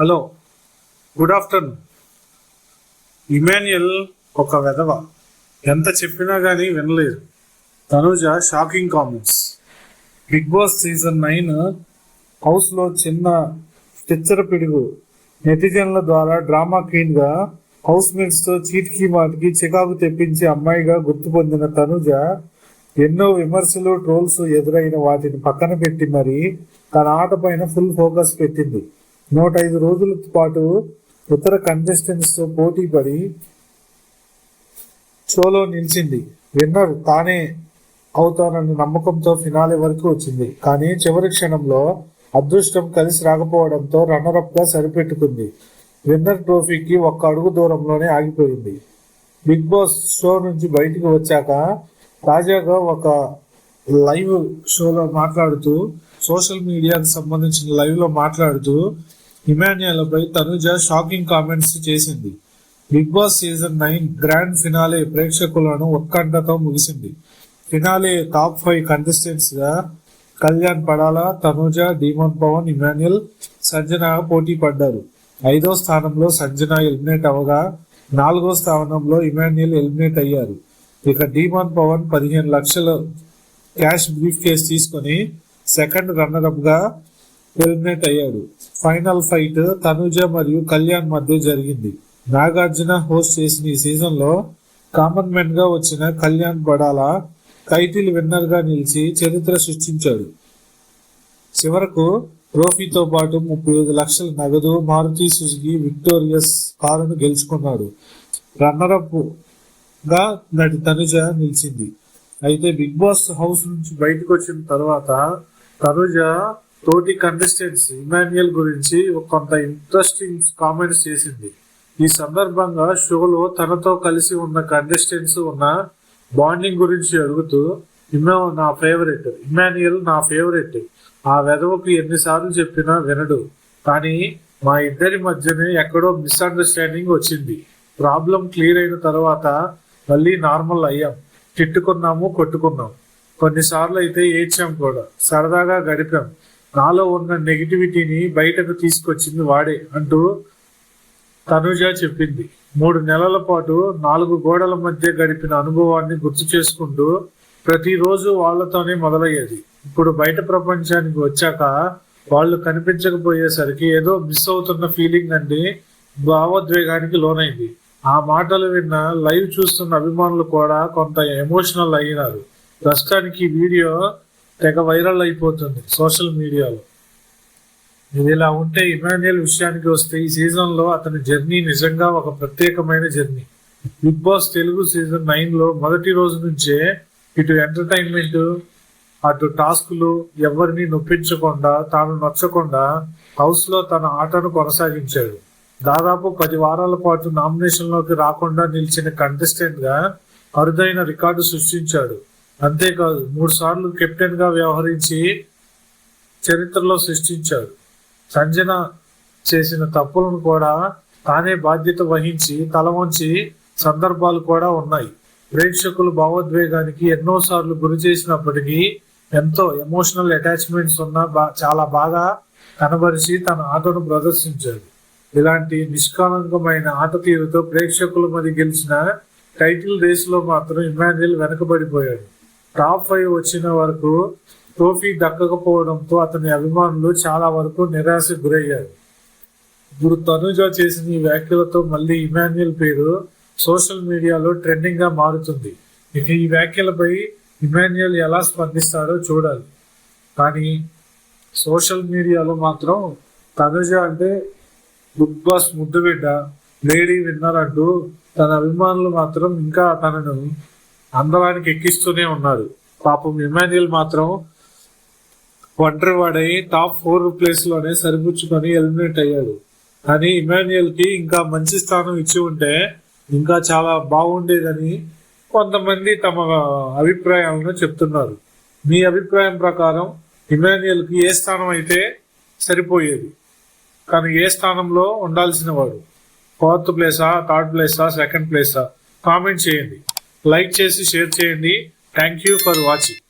Hello good afternoon. Emmanuel ఒక వెధవ. ఎంత చెప్పినా కానీ వినలేదు. Tanuja shocking comments. Bigg Boss season nine హౌస్లో చిన్న చిచ్చర పిడుగు. నెటిజన్ల ద్వారా డ్రామా క్వీన్గా హౌస్ మేట్స్తో చీటికి మాటికి చికాకు తెప్పించే అమ్మాయిగా గుర్తు పొందిన తనుజ ఎన్నో విమర్శలు ట్రోల్స్ ఎదురైన వాటిని పక్కన పెట్టి మరి తన ఆట పైన ఫుల్ ఫోకస్ పెట్టింది. నూట ఐదు రోజుల పాటు ఇతర కంటెస్టెంట్స్తో పోటీ పడి షోలో నిలిచింది. విన్నర్ తానే అవుతానన్న నమ్మకంతో ఫినాలే వరకు వచ్చింది. కానీ చివరి క్షణంలో అదృష్టం కలిసి రాకపోవడంతో రన్నరప్గా సరిపెట్టుకుంది. విన్నర్ ట్రోఫీకి ఒక్క అడుగు దూరంలోనే ఆగిపోయింది. బిగ్ బాస్ షో నుంచి బయటికి వచ్చాక తాజాగా ఒక లైవ్ షోలో మాట్లాడుతూ సోషల్ మీడియాకు సంబంధించిన లైవ్లో మాట్లాడుతూ ఇమాన్యుయల్ తనుజ షాకింగ్ కామెంట్స్ చేసింది. Bigg Boss season nine grand finale ప్రేక్షకులను ఉత్కంఠతో ముగిసింది. ఫినాలే టాప్ ఫైవ్ కంటెస్టెంట్స్గా కళ్యాణ్ పడాల తనుజ డీమన్ పవన్ ఇమాన్యుల్ సంజన పోటీ పడ్డారు. ఐదో స్థానంలో సంజన ఎలిమినేట్ అవగా నాలుగో స్థానంలో ఇమాన్యుల్ ఎలిమినేట్ అయ్యారు. ఇక డీమన్ పవన్ పదిహేను లక్షల క్యాష్ బ్రీఫ్ కేస్ తీసుకొని సెకండ్ రన్నర్ అప్గా ఎలిమినేట్ అయ్యాడు. ఫైనల్ ఫైట్ తనుజ మరియు కళ్యాణ్ మధ్య జరిగింది. నాగార్జున హోస్ట్ చేసిన ఈ సీజన్లో కామన్ మెన్గా వచ్చిన కళ్యాణ్ బడాల టైటిల్ విన్నర్గా నిలిచి చరిత్ర సృష్టించాడు. చివరకు ట్రోఫీతో పాటు ముప్పై ఐదు లక్షల నగదు మారుతి సుజుకి విక్టోరియస్ కారును గెలుచుకున్నాడు. రన్నరప్గా నటి తనుజ నిలిచింది. అయితే బిగ్ బాస్ హౌస్ నుంచి బయటకు వచ్చిన తర్వాత తనుజ తోటి కంటెస్టెంట్స్ ఇమాన్యుయల్ గురించి కొంత ఇంట్రెస్టింగ్ కామెంట్స్ చేసింది. ఈ సందర్భంగా షోలో తనతో కలిసి ఉన్న కంటెస్టెంట్స్ ఉన్న బాండింగ్ గురించి అడుగుతూ ఇమ్మా నా ఫేవరెట్ ఇమాన్యుయల్ నా ఫేవరెట్ ఆ వెధవకు ఎన్నిసార్లు చెప్పినా వినడు. కానీ మా ఇద్దరి మధ్యనే ఎక్కడో మిస్అండర్స్టాండింగ్ వచ్చింది. ప్రాబ్లం క్లియర్ అయిన తర్వాత మళ్ళీ నార్మల్ అయ్యాం. తిట్టుకున్నాము కొట్టుకున్నాం. కొన్నిసార్లు అయితే ఏడ్చాం కూడా. సరదాగా గడిపాం. నాలో ఉన్న నెగిటివిటీని బయటకు తీసుకొచ్చింది వాడే అంటూ తనుజ చెప్పింది. మూడు నెలల పాటు నాలుగు గోడల మధ్య గడిపిన అనుభవాన్ని గుర్తు చేసుకుంటూ ప్రతిరోజు వాళ్ళతోనే మొదలయ్యేది. ఇప్పుడు బయట ప్రపంచానికి వచ్చాక వాళ్ళు కనిపించకపోయేసరికి ఏదో మిస్ అవుతున్న ఫీలింగ్ అండి భావోద్వేగానికి లోనైంది. ఆ మాటలు విన్న లైవ్ చూస్తున్న అభిమానులు కూడా కొంత ఎమోషనల్ అయినారు ప్రస్తుతానికి వీడియో తెగ వైరల్ అయిపోతుంది సోషల్ మీడియాలో. ఇది ఇలా ఉంటే ఇమాన్యుయల్ విషయానికి వస్తే ఈ సీజన్లో అతని జర్నీ నిజంగా ఒక ప్రత్యేకమైన journey. Bigg Boss Telugu season నైన్లో మొదటి రోజు నుంచే ఇటు ఎంటర్టైన్మెంట్ అటు టాస్కులు ఎవరిని నొప్పించకుండా తాను నచ్చకుండా హౌస్లో తన ఆటను కొనసాగించాడు. దాదాపు పది వారాల పాటు నామినేషన్లోకి రాకుండా నిలిచిన కంటెస్టెంట్గా అరుదైన రికార్డు సృష్టించాడు. అంతేకాదు మూడు సార్లు కెప్టెన్గా వ్యవహరించి చరిత్రలో సృష్టించాడు. సంజన చేసిన తప్పులను కూడా తానే బాధ్యత వహించి తల వంచి సందర్భాలు కూడా ఉన్నాయి. ప్రేక్షకులు భావోద్వేగానికి ఎన్నో సార్లు గురి చేసినప్పటికీ ఎంతో ఎమోషనల్ అటాచ్మెంట్స్ ఉన్న బా- చాలా బాగా కనబరిచి తన ఆటను ప్రదర్శించాడు. ఇలాంటి నిష్కాలంకమైన ఆట తీరుతో ప్రేక్షకుల మధ్య గెలిచిన టైటిల్ రేస్లో మాత్రం ఇమాన్యుల్ వెనకబడిపోయాడు. టాప్ ఫైవ్ వచ్చిన వరకు ట్రోఫీ దక్కకపోవడంతో అతని అభిమానులు చాలా వరకు నిరాశకు గురయ్యారు. ఇప్పుడు తనుజ చేసిన ఈ వ్యాఖ్యలతో మళ్ళీ ఇమాన్యుయల్ పేరు సోషల్ మీడియాలో ట్రెండింగ్గా మారుతుంది. ఇక ఈ వ్యాఖ్యలపై ఇమాన్యుయల్ ఎలా స్పందిస్తాడో చూడాలి. కానీ సోషల్ మీడియాలో మాత్రం తనుజ అంటే బిగ్ బాస్ ముద్దు బిడ్డ లేడీ విన్నర్ అంటూ తన అభిమానులు మాత్రం ఇంకా తనను అందలానికి ఎక్కిస్తూనే ఉన్నారు. పాపం ఇమాన్యుయల్ మాత్రం ఒంటరి వాడై టాప్ ఫోర్ ప్లేస్లోనే సరిపుచ్చుకొని ఎలిమినేట్ అయ్యాడు. కానీ ఇమాన్యుయల్కి ఇంకా మంచి స్థానం ఇచ్చి ఉంటే ఇంకా చాలా బాగుండేదని కొంతమంది తమ అభిప్రాయాలను చెప్తున్నారు. మీ అభిప్రాయం ప్రకారం ఇమాన్యుయల్కి ఏ స్థానం అయితే సరిపోయేది? కానీ ఏ స్థానంలో ఉండాల్సిన వాడు? ఫోర్త్ ప్లేసా థర్డ్ ప్లేసా సెకండ్ ప్లేసా? కామెంట్ చేయండి. లైక్ చేసి షేర్ చేయండి. Thank you for watching